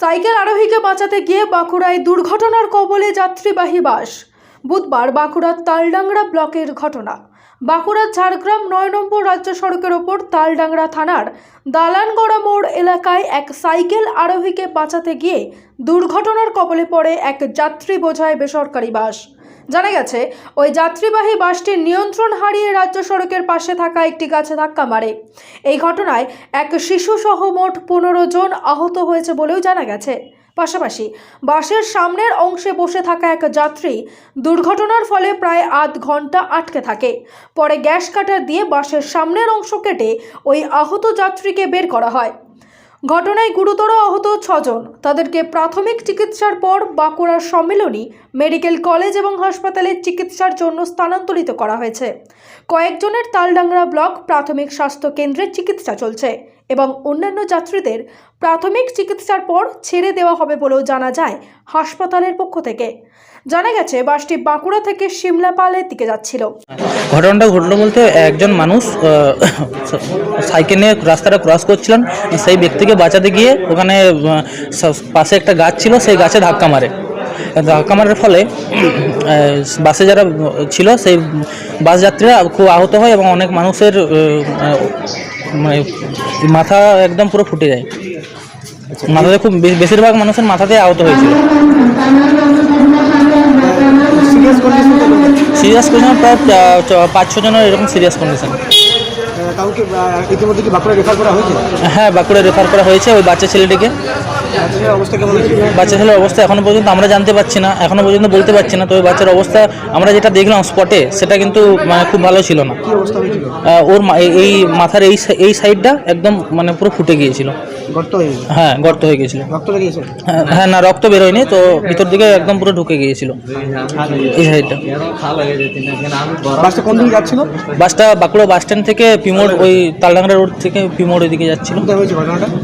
Cycle আরোহীকে বাঁচাতে গিয়ে বাঁকুড়ায় দুর্ঘটনার কবলে যাত্রীবাহী বাস। বুধবার বাঁকুড়ার তালডাংরা ব্লকের ঘটনা। বাঁকুড়ার ঝাড়গ্রাম নয় নম্বর রাজ্য সড়কের ওপর তালডাংরা থানার দালানগড়া মোড় এলাকায় এক সাইকেল আরোহীকে বাঁচাতে গিয়ে দুর্ঘটনার কবলে পড়ে এক যাত্রী বোঝায় বেসরকারি বাস। জানা গেছে, ওই যাত্রীবাহী বাসটির নিয়ন্ত্রণ হারিয়ে রাজ্য সড়কের পাশে থাকা একটি গাছে ধাক্কা মারে। এই ঘটনায় এক শিশু সহ মোট পনেরো জন আহত হয়েছে বলেও জানা গেছে। পাশাপাশি, বাসের সামনের অংশে বসে থাকা এক যাত্রী দুর্ঘটনার ফলে প্রায় আধ ঘণ্টা আটকে থাকে। পরে গ্যাস কাটার দিয়ে বাসের সামনের অংশ কেটে ওই আহত যাত্রীকে বের করা হয়। ঘটনায় গুরুতর আহত ছজন। তাদেরকে প্রাথমিক চিকিৎসার পর বাঁকুড়ার সম্মিলনী, মেডিকেল কলেজ এবং হাসপাতালে চিকিৎসার জন্য স্থানান্তরিত করা হয়েছে। কয়েকজনের তালডাংরা ব্লক প্রাথমিক স্বাস্থ্য কেন্দ্রে চিকিৎসা চলছে। এবং অন্যান্য যাত্রীদের প্রাথমিক চিকিৎসার পর ছেড়ে দেওয়া হবে বলেও জানা যায় হাসপাতালের পক্ষ থেকে। জানা গেছে, বাসটি বাঁকুড়া থেকে সিমলাপালের দিকে যাচ্ছিল। ঘটনাটা ঘটলো বলতে একজন মানুষ সাইকেল নিয়ে রাস্তাটা ক্রস করছিলেন। সেই ব্যক্তিকে বাঁচাতে গিয়ে ওখানে পাশে একটা গাছ ছিল, সেই গাছে ধাক্কা মারে। ধাক্কা মারার ফলে বাসে যারা ছিল, সেই বাস যাত্রীরা খুব আহত হয় এবং অনেক মানুষের মানে মাথা একদম পুরো ফুটে যায়। মাথাতে খুব বেশিরভাগ মানুষের মাথাতে আহত হয়েছিল সিরিয়াস কন্ডিশন প্রায় পাঁচ ছজনের জনের এরকম সিরিয়াস কন্ডিশন কাউকে ইতিমধ্যে কি বাঁকুড়া রেফার করা হয়েছে? হ্যাঁ বাঁকুড়া রেফার করা হয়েছে ওই বাচ্চা ছেলেটিকে। বাচ্চা ছেলের অবস্থা এখনও পর্যন্ত আমরা জানতে পারছি না এখনও পর্যন্ত বলতে পারছি না তবে বাচ্চার অবস্থা আমরা যেটা দেখলাম স্পটে সেটা কিন্তু মানে খুব ভালো ছিল না। কি অবস্থা হয়েছিল? আহ, ওর এই- এই মাথার এই এই সাইডটা একদম মানে পুরো ফুটে গিয়েছিল। হয়ে হ্যাঁ গর্ত হয়ে গিয়েছিল। হ্যাঁ, হ্যাঁ না রক্ত বেরোয়নি তো ভিতর দিকে একদম পুরো ঢুকে গিয়েছিল। এই সাইডটা বাসটা কোন দিকে যাচ্ছিল? বাসটা বাঁকুড়া বাস স্ট্যান্ড থেকে পিমোড় ওই তালডাংরা রোড থেকে পিমোড় ওইদিকে যাচ্ছিল।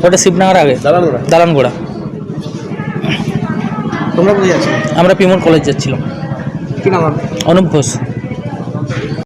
ওটা শিবনাগার আগে। দালানগোড়া। তোমরা কোথায় যাচ্ছি আমরা পিমোর কলেজ যাচ্ছিলাম। কি নাম অনুপ ঘোষ।